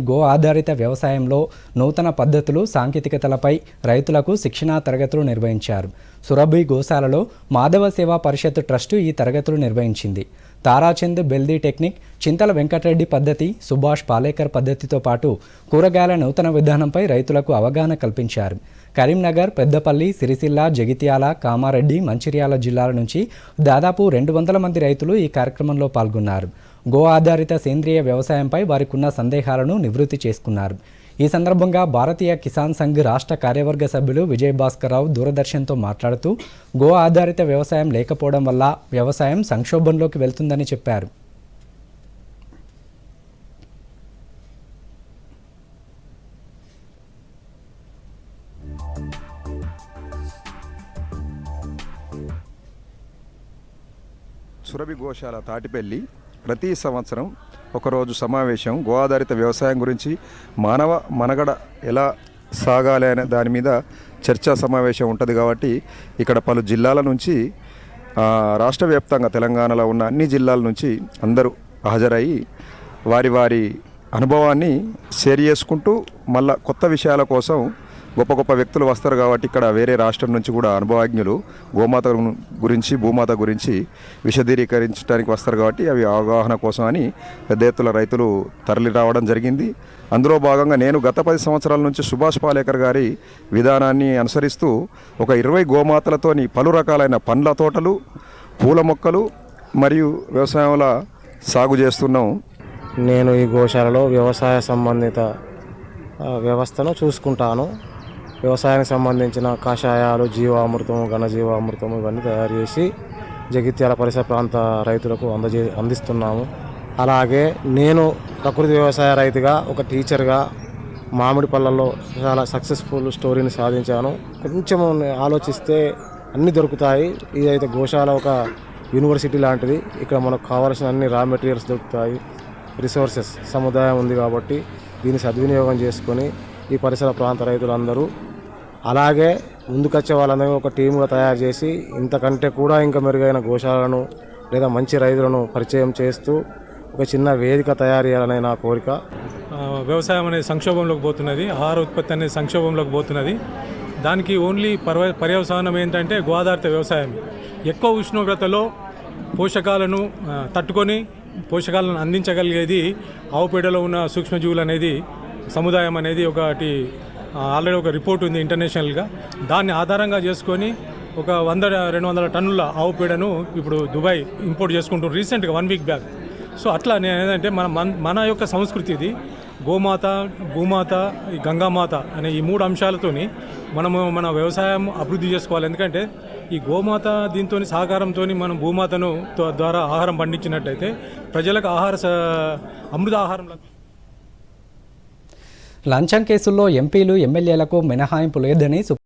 Go ఆధారిత వ్యవసాయంలో నూతన పద్ధతులు సాంకేతికతలపై రైతులకు శిక్షణా తరగతులు నిర్వహించారు. సురభి గోశాలలో మాధవ సేవా పరిషత్ ట్రస్టు ఈ తరగతులు నిర్వహించింది. తారాచంద్ బెల్దీ టెక్నిక్ చింతల వెంకటరెడ్డి పద్ధతి సుభాష్ పాలేకర్ పద్ధతితో పాటు కూరగాయల నూతన విధానంపై రైతులకు అవగాహన కల్పించారు. కరీంనగర్ పెద్దపల్లి సిరిసిల్ల జగిత్యాల కామారెడ్డి మంచిర్యాల జిల్లాల నుంచి దాదాపు రెండు వందల మంది రైతులు ఈ కార్యక్రమంలో పాల్గొన్నారు. గో ఆధారిత సేంద్రియ వ్యవసాయంపై వారికున్న సందేహాలను నివృత్తి చేసుకున్నారు. ఈ సందర్భంగా భారతీయ కిసాన్ సంఘ్ రాష్ట్ర కార్యవర్గ సభ్యులు విజయ్ భాస్కర్ రావు దూరదర్శన్తో మాట్లాడుతూ గో ఆధారిత వ్యవసాయం లేకపోవడం వల్ల వ్యవసాయం సంక్షోభంలోకి వెళ్తుందని చెప్పారు. సురభి గోశాల తాటిపల్లి ప్రతి సంవత్సరం ఒకరోజు సమావేశం గో ఆధారిత వ్యవసాయం గురించి మానవ మనగడ ఎలా సాగాలి అనే దాని మీద చర్చా సమావేశం ఉంటుంది కాబట్టి ఇక్కడ పలు జిల్లాల నుంచి రాష్ట్ర వ్యాప్తంగా తెలంగాణలో ఉన్న అన్ని జిల్లాల నుంచి అందరూ హాజరయ్యి వారి వారి అనుభవాన్ని షేర్ చేసుకుంటూ మళ్ళా కొత్త విషయాల కోసం గొప్ప గొప్ప వ్యక్తులు వస్తారు కాబట్టి ఇక్కడ వేరే రాష్ట్రం నుంచి కూడా అనుభవజ్ఞులు గోమాత గురించి భూమాత గురించి విశదీకరించడానికి వస్తారు కాబట్టి అవి అవగాహన కోసం అని పెద్ద ఎత్తుల రైతులు తరలి రావడం జరిగింది. అందులో భాగంగా నేను గత పది సంవత్సరాల నుంచి సుభాష్ పాలేకర్ గారి విధానాన్ని అనుసరిస్తూ ఒక ఇరవై గోమాతలతోని పలు రకాలైన పండ్ల తోటలు పూల మొక్కలు మరియు వ్యవసాయంలో సాగు చేస్తున్నాం. నేను ఈ గోశాలలో వ్యవసాయ సంబంధిత వ్యవస్థను చూసుకుంటాను. వ్యవసాయానికి సంబంధించిన కషాయాలు జీవామృతం ఘనజీవామృతం ఇవన్నీ తయారు చేసి జగిత్యాల పరిసర ప్రాంత రైతులకు అందజే అందిస్తున్నాము. అలాగే నేను ప్రకృతి వ్యవసాయ రైతుగా ఒక టీచర్గా మామిడి పళ్ళల్లో చాలా సక్సెస్ఫుల్ స్టోరీని సాధించాను. కొంచెం ఆలోచిస్తే అన్నీ దొరుకుతాయి. ఇదైతే గోశాల ఒక యూనివర్సిటీ లాంటిది. ఇక్కడ మనకు కావాల్సిన అన్ని రా మెటీరియల్స్ దొరుకుతాయి. రిసోర్సెస్ సముదాయం ఉంది కాబట్టి దీన్ని సద్వినియోగం చేసుకొని ఈ పరిసర ప్రాంత రైతులందరూ అలాగే ముందుకొచ్చే వాళ్ళందరూ ఒక టీముగా తయారు చేసి ఇంతకంటే కూడా ఇంకా మెరుగైన గోశాలను లేదా మంచి రైతులను పరిచయం చేస్తూ ఒక చిన్న వేదిక తయారు చేయాలనే నా కోరిక. వ్యవసాయం అనేది సంక్షోభంలోకి పోతున్నది. ఆహార ఉత్పత్తి అనేది సంక్షోభంలోకి పోతున్నది. దానికి ఓన్లీ పర్వ పర్యవసానం ఏంటంటే గోదారిత వ్యవసాయం. ఎక్కువ ఉష్ణోగ్రతలో పోషకాలను తట్టుకొని పోషకాలను అందించగలిగేది ఆవు పేడలో ఉన్న సూక్ష్మజీవులు అనేది సముదాయం అనేది ఒకటి ఆల్రెడీ ఒక రిపోర్ట్ ఉంది ఇంటర్నేషనల్గా. దాన్ని ఆధారంగా చేసుకొని ఒక వంద రెండు వందల టన్నుల ఆవు పేడను ఇప్పుడు దుబాయ్ ఇంపోర్ట్ చేసుకుంటున్నారు రీసెంట్గా వన్ వీక్ బ్యాక్. సో అట్లా నేను ఏంటంటే మన మన- మన యొక్క సంస్కృతి ఇది. గోమాత భూమాత ఈ గంగామాత అనే ఈ మూడు అంశాలతోని మనము మన వ్యవసాయం అభివృద్ధి చేసుకోవాలి. ఎందుకంటే ఈ గోమాత దీంతో సహకారంతో మనం భూమాతను తో- ద్వారా ఆహారం పండించినట్టయితే ప్రజలకు ఆహార స- అమృత ఆహారం లంచం కేసుల్లో ఎంపీలు ఎమ్మెల్యేలకు మినహాయింపు లేదని